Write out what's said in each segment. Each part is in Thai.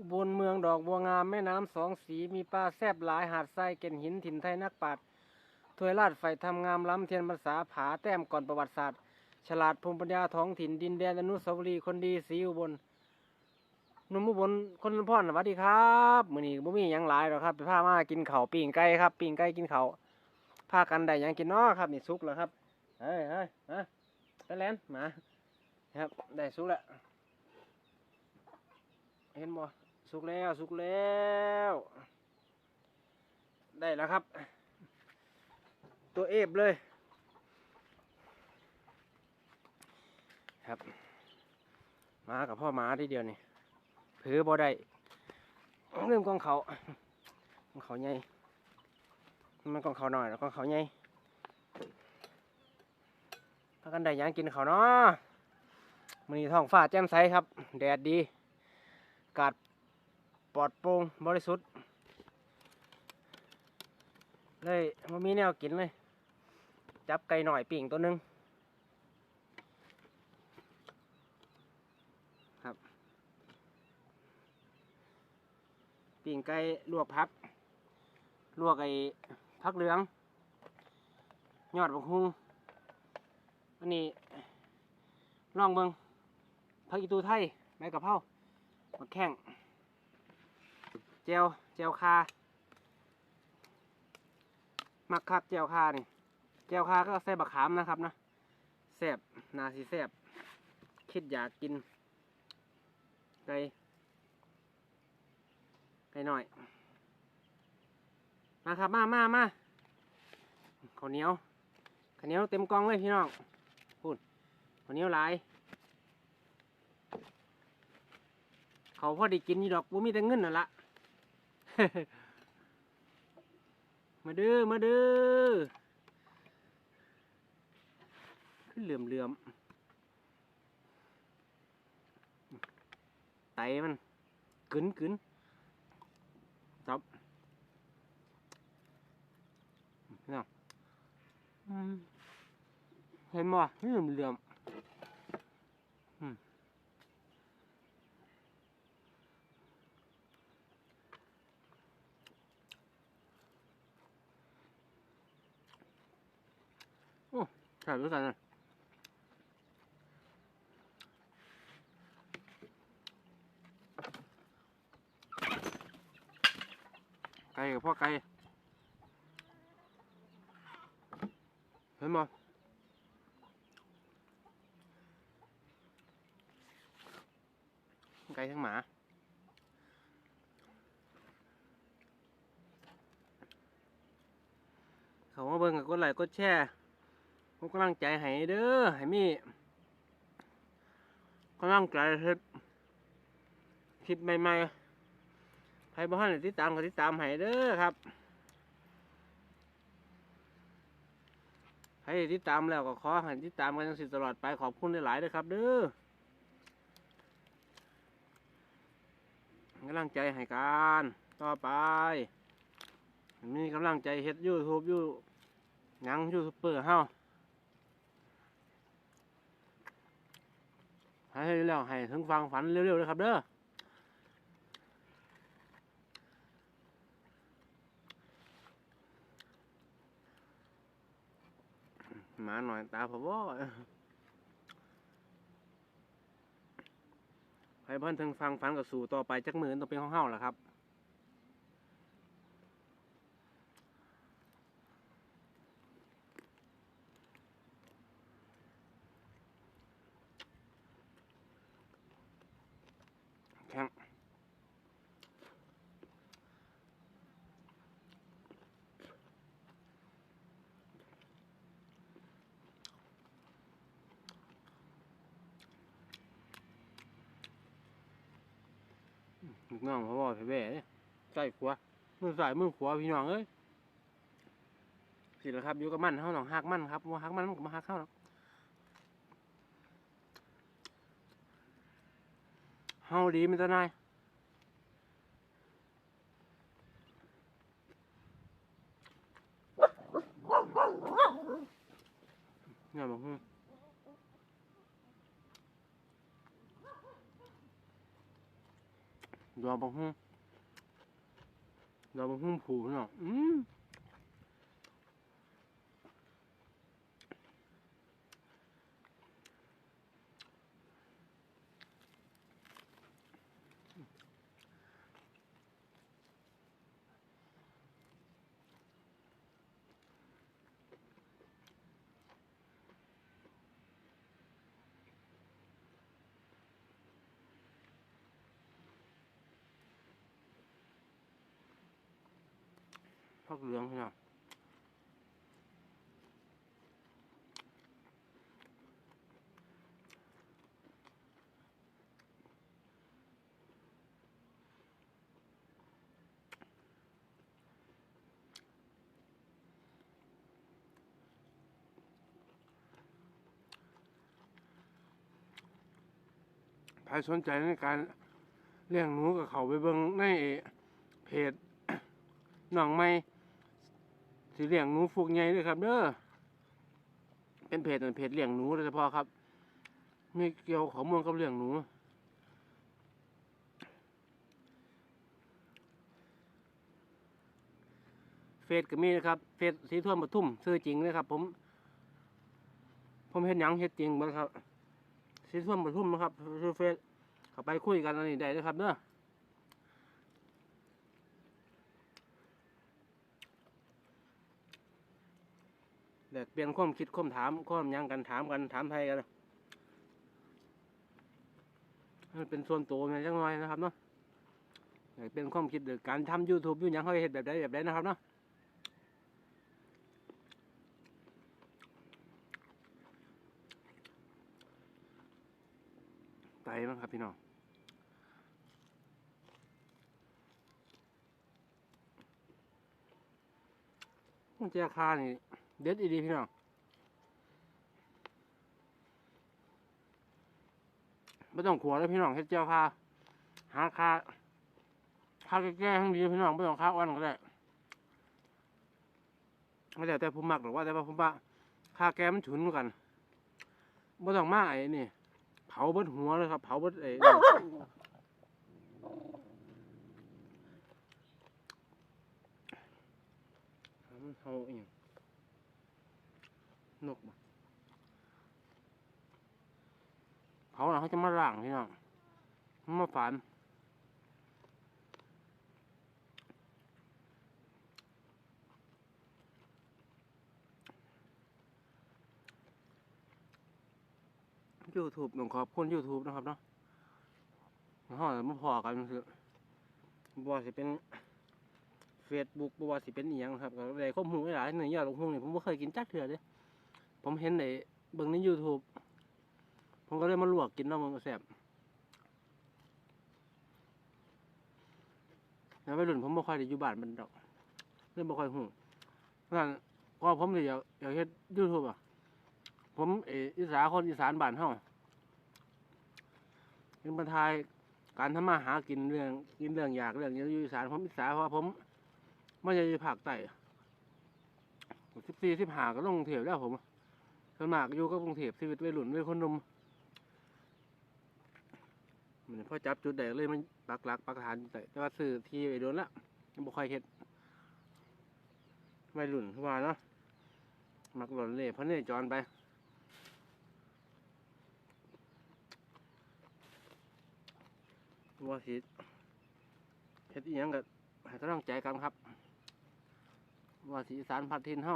อุบลเมืองดอกบัวงามแม่น้ำสองสีมีปลาแซบหลายหาดทรายเก่นหินถิ่นไทยนักปราชญ์ถวยลาดไฟทำงามล้ำเทียนภาษาผาแต้มก่อนประวัติศาสตร์ ฉลาดภูมิปัญญาท้องถิ่นดินแดนอนุสาวรีย์คนดีสีอุบลหนุ่มอุบลคนพ่อนสวัสดีครับมื้อนี้บ่มีหยังหลายหรอกครับ ไปพามากินข้าวปิ้งไก่ครับปิ้งไก่กินข้าวพากันได้หยังกินนาะครับนี่สุกแล้วครับเฮ้ยเฮ้ยฮะไปแลนมาครับได้สุกแล้วเห็นบ่ สุกแล้วสุกแล้ว ได้แล้วครับ ตัวเอฟเลยครับมากับพ่อหมาทีเดียวนี่เผือบ่ได้เริ่มกองเขากองเขาใหญ่มันกองเขาหน่อยแล้วกองเขาใหญ่พากันได้ยังกินเขาเนาะมันนี้ท้องฟ้าแจ่มใสครับ แดดดี กาศ ปลอดโปร่งบริสุทธิ์ เลยมันมีแนวกินเลย จับไก่หน่อยปิ่งตัวหนึงครับปิ่งไก่ลวกพักลวกไอ้พักเหลือง ยอดบักฮุงอันนี้ลองเบิงพักอีตูไทยใบกะเพราบักแข้ง จวเจวคามักคักเจวคานี่เจวคาก็ใส่บักขามนะครับนะแซ่บนาสีแซ่บคิดอยากกินไก่ไก่หน่อยมาครับมามามาข้าวเหนียวข้าวเหนียวเต็มกองเลยพี่น้องพูดข้าวเหนียวหลายเขาพอได้กินอยู่ดอกบ่มีแต่เงินน่ะละ มาเด้อ มาเด้อ ขึ้นเหลื่อมเหลื่อมๆไตมันกึนกึนครับเนี่ยอืมเห็นบ่เหลื่อมเหลื่อมอืมโอ้ ใช่ด้วยกันนะไก่กับพ่อไก่เห็นบ่ไก่ทั้งหมาเขามาเบิ่งกับกดไลค์กดแชร์ ผมกำลังใจให้เด้อให้มีกำลังใจเฮ็ดคลิปใหม่ๆใครบ้านติดตามก็ติดตามให้เด้อครับใครติดตามแล้วก็ขอให้ติดตามกันจังสิตลอดไปขอบคุณหลายๆเด้อครับ เด้อกำลังใจให้กันต่อไปมีกำลังใจเฮ็ดยูทูบยูยังยูทูบเบอร์เฮา ให้เร็วๆให้ถึงฟังฝันเร็วๆเลยครับเด้อหมาหน่อยตาพะวอให้เพิ่นถึงฟังฝันกับสู่ต่อไปจักมือต้องเป็นของเฮาล่ะครับ แข็ง ลูกน้องเขาบอกไปแว่เนี่ยใส่ขวามือใส่มือขวาพี่น้องเอ้ยสิแล้วครับอยู่กับมันเฮาหนองหักมันครับว่าหักมันมันก็มาหักเข้าหรอกเฮาดีมันตัวนายเนี่ยบอกฮึ ดอกบังหุ่งดอกบังหุ่งผูพี่น้องอืม พักเหลืองพี่น้องใครสนใจในการเลี้ยงหนูกับเขาไปเบิ่งในเพจหนองไม้ สีเลี้ยงหนูฟูกใหญ่ด้วยครับเด้อเป็นเพจเป็นเพจเลี้ยงหนูโดยเฉพาะครับมีเกี่ยวข้อมูลกับเลี้ยงหนูเฟซก็มีนะครับเฟซสีท่วมปทุ่มซื้อจริงนะครับ ผม ผมเห็นหยังเฮ็ดจริงหมดครับสีท่วมปทุ่มนะครับเฟซเข้าไปคุยกันอันนี้ได้นะครับเด้อ กเปลี่ยนความคิดความถามความยังกันถามกันถามไทยกันมันเป็นส่วนตัวมันจังหน่อยนะครับเนาะเปลี่ยนความคิดการทำยูทูบยูยังเขาเห็นแบบใดแบบใดนะครับเนาะไตมั้งครับพี่น้องมันจะคานี่ เด็ดอีดีพี่น้องไม่ต้องขัวแล้วพี่น้องเฮ็ดเจียวคาหาคาคาแก่ๆทั้งดีพี่น้องไม่ต้องคาอ่อนก็ได้ไม่แต่แต่ผมมักหรอกว่าแต่ว่าผมว่าคาแก่มันฉุนกันไม่ต้องมาไอ้นี่เผาเบิดหัวเลยครับ เผาเบิดไอ้มันเผาอีก นกบ่เขาน่ะเขาจะมาล่างพี่น้องมันมาฝันยูทูบต้องขอบคุณยูทูบนะครับเนาะห้องมาพอกันคือบ่ว่าสิเป็นเฟซบุ๊กบ่ว่าสิเป็นอีหยังครับก็ได้ข้อมูลหลายหนึ่งยอดลงหุ้นนี่ผมบ่เคยกินจักเถื่อเด้ ผมเห็นในเบิ่งใน YouTube ผมก็เลยมาลวกกินเนาะมันก็แซ่บแล้ววัยรุ่นผมบ่ค่อยได้อยู่บ้านมันดอกเลยบ่ค่อยฮู้นั่นก็ผมเลยอยากอยากเฮ็ด YouTube อะ ผมเอออีสานคนอีสานบ้านเฮาเป็นประทายการทำมาหากินเรื่องกินเรื่องอยากเรื่องอยู่อีสานผมอีสานเพราะผมมาจากภาคใต้14 15ก็ลงกรุงเทพแล้วผม ส่วนมากอยู่กับกรุงเทพชีวิตวัยรุ่นวัยคนหนุ่มมันพอจับจุดใดเลยมันปักหลักปักฐานอยู่แต่ว่าซื้อที่ไปโดนละยังบ่ค่อยเฮ็ดวัยรุ่นคือว่าเนาะมักหล่นเล่เพราะเนี่ยจรไปว่าสิเฮ็ดอีหยังก็ให้กำลังใจกันครับ ว่าสีสานพัดทินเฮา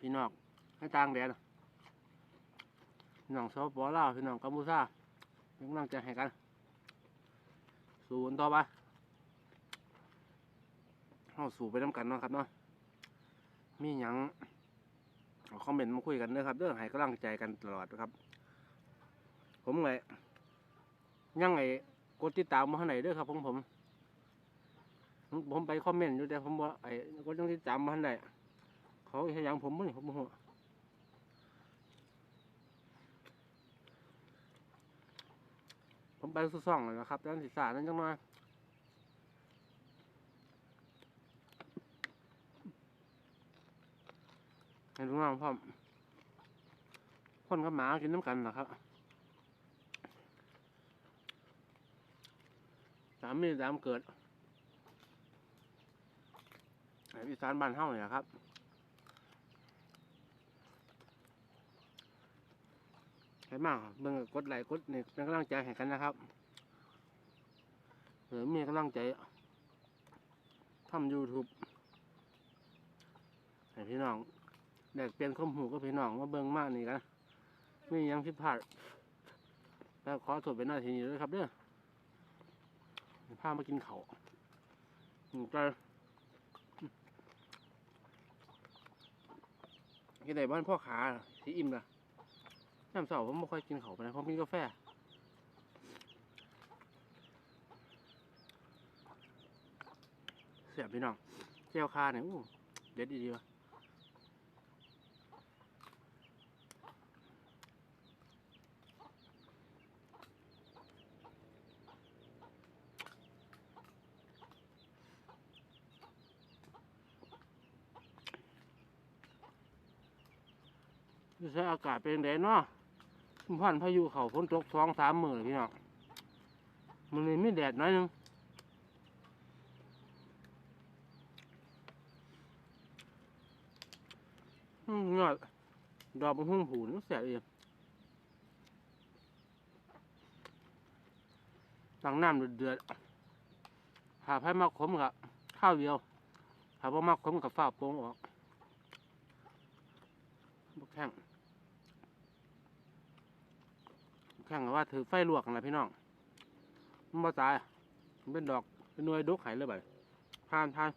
พี่น้องให้ต่างแดนพี่น้องสปปลาวพี่น้องกัมพูชาเป็นกำลังใจให้กัน สู้กันต่อไปเราสู้ไปน้ำกันเนาะครับเนาะมีหยังเอคอมเมนต์มาคุยกันเด้อครับเด้อให้กำลังใจกันตลอดนะครับ ผมไงยังไงกดติดตามมาเท่าไหนเด้อครับผมผม ผมไปคอมเมนต์อยู่แต่ผมว่าไอ้กดยังติดตามมาเท่าไหน เขาเห็นอย่างผมมั้งผมโมโหผมไปสุดซ่องเลยนะครับด้านศีรษะนั่นจังมาเห็นรู้งพ่อมคนกับหมากินน้ำกันเหรอครับสามมีสามเกิดไอ้อีสานบ้านเฮาเนี่ยครับ ให้มากเบิ่งก็กดไลค์กดนี่เป็นกำลังใจให้กันนะครับเดี๋ยวมีกำลังใจทำ YouTube ให้พี่น้องแดกเปลี่ยนข้อมหูก็พี่น้องมาเบิ่งมากนี่กันไม่ยังผิดพลาดแล้วขอโทษเป็นหน้าที่นี้ด้วยครับเด้อพามากินเขาวอืมก็กินได้บ้านพ่อขาสีอิ่มละ น้ำเสาผมไม่ค่อยกินเขาไปนะผมกินกาแฟเสียบพี่น้องเจ้าคาเนี่ยอู้เด็ดดีๆวะใช้อากาศเป็นไงเนาะ พันพายุเขาฝนตกสองสามมือเลยพี่น้องมันเลยไม่แดดน้อยนึงอืมยอดดอกมันหุ่งผูนแสบเองตั้งน้ำเดือดหาไผ่มักขมกับข้าวเดียวหาพ่มักขมกับฝ้าโป่งออกบกแข้ง แข่งกว่าถือไฟลวกนะพี่น้องมันบ่ตายมันเป็นดอกเป็นหน่วยดกไห้เลยบ่ดผ่านผ่าน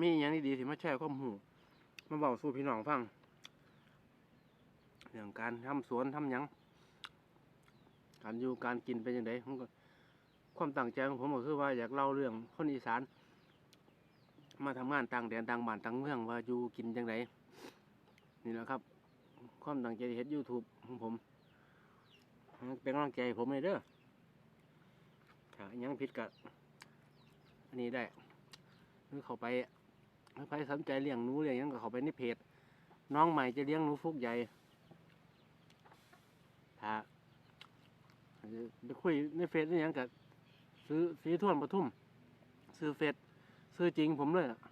มีอย่างดีๆที่มาแชร์ข้อมูมาบอกสู่พี่น้องฟังเรื่องการทำสวนทำยังการอยู่การกินเป็นยังไงผมก็ความตั้งใจของผมก็คือว่าอยากเล่าเรื่องคนอีสาน มาทำงานต่างแดนต่างบ้านต่างเมืองว่าอยู่กินยังไงนี่แหละครับ ความตั้งใจที่เฮ็ดยูทูบของผมเป็นกำลังใจผมเลยเด้อถ้ายังผิดกับอันนี้ได้หรือเขาไปถ้าใครสนใจเลี้ยงหนูเลี้ยงยังก็เขาไปในเพจน้องใหม่จะเลี้ยงหนูฟุกใหญ่ถ้าไปคุยในเฟซนี่ยังกับซื้อสีท่วนปทุม ซื้อเฟซซื้อจริงผมเลยอะ เอา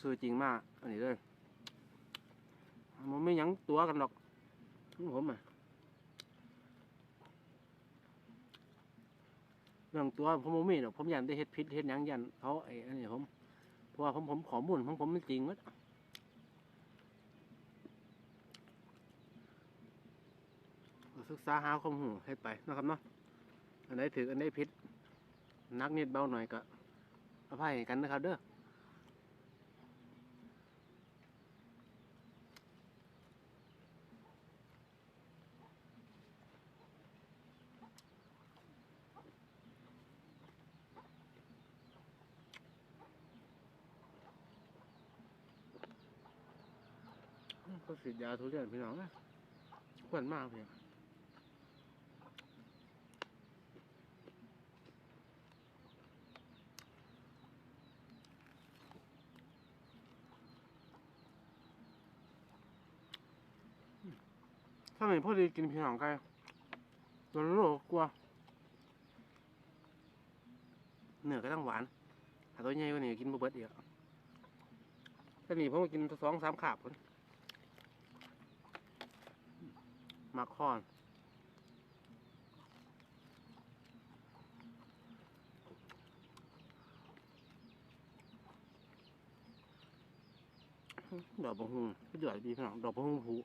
ซื้อจริงมาก อันนี้เลยมันไม่ยั้งตัวกันหรอกของผมอะเรื่องตัวผมบ่มีหรอกผมยันได้เฮ็ดพิษเฮ็ดยังยันเขาไอ้อันนี้ผมเพราะว่าผมผมขอมูลของผมมันจริงมัดศึกษาหาความรู้ให้ไปนะครับเนาะอันไหนถืออันไหนผิดนักนิดเบาหน่อยก็อภัยกันนะครับเด้อ ก็ ฉีดยาทุเรียนพี่น้องนะขวัญมากเพียงถ้าไม่พอดีกินพี่น้องไก่ตัวโลกลัวเนื้อก็ต้องหวานถ้าตัวใหญ่กว่านี้กินบ่เบิดอีกถ้านี่ผมก็กินสองสามขาบพุ่น มาคอนดอกบะฮุงก็เดือดดีพี่น้องดอกบะฮุงผู